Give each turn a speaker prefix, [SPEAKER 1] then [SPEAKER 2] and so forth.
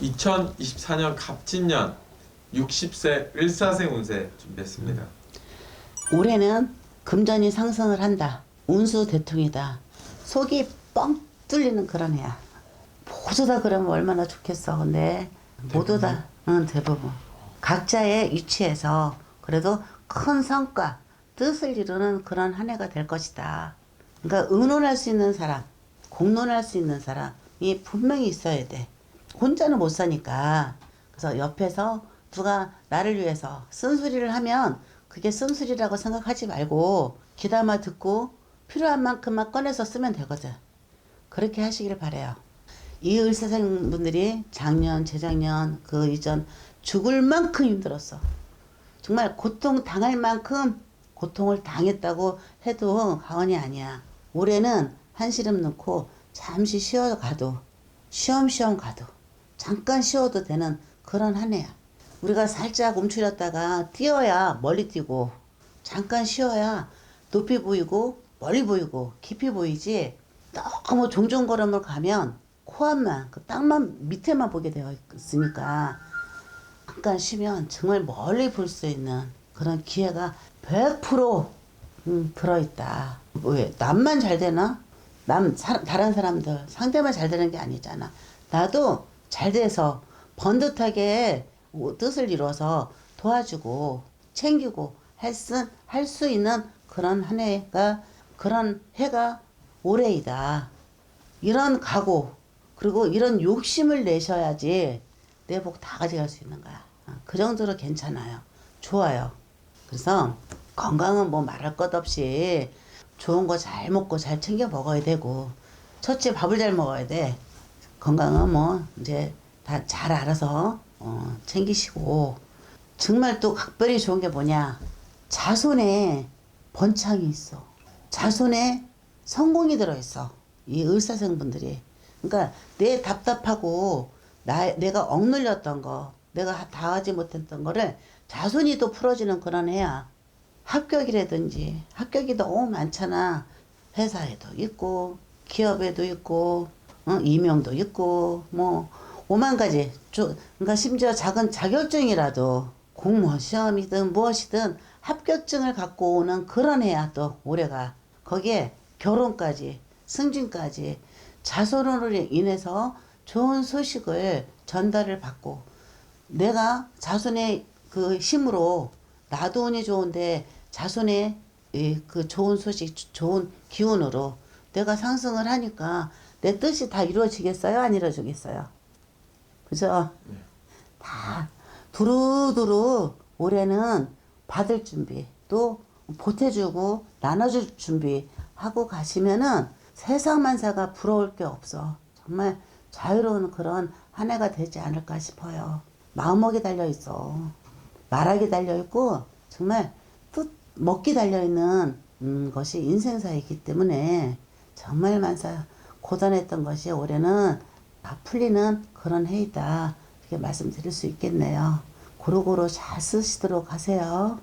[SPEAKER 1] 2024년 갑진년 60세 을사생 운세 준비했습니다.
[SPEAKER 2] 올해는 금전이 상승을 한다. 운수 대통이다. 속이 뻥 뚫리는 그런 해야. 모두 다 그러면 얼마나 좋겠어. 근데 모두 다, 응, 대부분. 각자의 위치에서 그래도 큰 성과, 뜻을 이루는 그런 한 해가 될 것이다. 그러니까 의논할 수 있는 사람, 공론할 수 있는 사람이 분명히 있어야 돼. 혼자는 못 사니까. 그래서 옆에서 누가 나를 위해서 쓴소리를 하면 그게 쓴소리라고 생각하지 말고 귀담아 듣고 필요한 만큼만 꺼내서 쓰면 되거든. 그렇게 하시길 바래요. 이 의사생 분들이 작년, 재작년, 그 이전 죽을 만큼 힘들었어. 정말 고통 당할 만큼 고통을 당했다고 해도 과언이 아니야. 올해는 한시름 넣고 잠시 쉬어가도 쉬엄쉬엄 가도 잠깐 쉬어도 되는 그런 한 해야. 우리가 살짝 움츠렸다가 뛰어야 멀리 뛰고 잠깐 쉬어야 높이 보이고 멀리 보이고 깊이 보이지 너무 종종 걸음을 가면 코앞만 그 땅만 밑에만 보게 되어 있으니까 잠깐 쉬면 정말 멀리 볼 수 있는 그런 기회가 100% 음, 들어있다. 왜 남만 잘 되나? 남 사, 다른 사람들 상대만 잘 되는 게 아니잖아. 나도 잘 돼서 번듯하게 뜻을 이뤄서 도와주고 챙기고 할수 수 있는 그런 한 해가 그런 해가 올해이다. 이런 각오 그리고 이런 욕심을 내셔야지 내 복 다 가져갈 수 있는 거야. 어, 그 정도로 괜찮아요. 좋아요. 그래서 건강은 뭐 말할 것 없이 좋은 거 잘 먹고 잘 챙겨 먹어야 되고 첫째 밥을 잘 먹어야 돼. 건강은 뭐 이제 다 잘 알아서 어, 챙기시고 정말 또 각별히 좋은 게 뭐냐 자손에 번창이 있어. 자손에 성공이 들어있어. 이 의사생분들이. 그러니까 내 답답하고 나, 내가 억눌렸던 거, 내가 다 하지 못했던 거를 자손이 또 풀어주는 그런 애야. 합격이라든지, 합격이 너무 많잖아. 회사에도 있고, 기업에도 있고, 어, 이명도 있고, 뭐, 오만 가지. 조, 그러니까 심지어 작은 자격증이라도 공무원 시험이든 무엇이든 합격증을 갖고 오는 그런 애야 또 올해가. 거기에 결혼까지, 승진까지 자손으로 인해서 좋은 소식을 전달을 받고 내가 자손의 그 힘으로 나도 운이 좋은데 자손의 이그 좋은 소식, 좋은 기운으로 내가 상승을 하니까 내 뜻이 다 이루어지겠어요? 안 이루어지겠어요? 그죠? 다 두루두루 올해는 받을 준비 또 보태주고 나눠줄 준비 하고 가시면은 세상 만사가 부러울 게 없어. 정말 자유로운 그런 한 해가 되지 않을까 싶어요. 마음먹이 달려 있어. 말하기 달려 있고 정말 뜻 먹기 달려 있는 음, 것이 인생사이기 때문에 정말 만사 고단했던 것이 올해는 다 풀리는 그런 해이다. 이렇게 말씀드릴 수 있겠네요. 고루고루 잘 쓰시도록 하세요.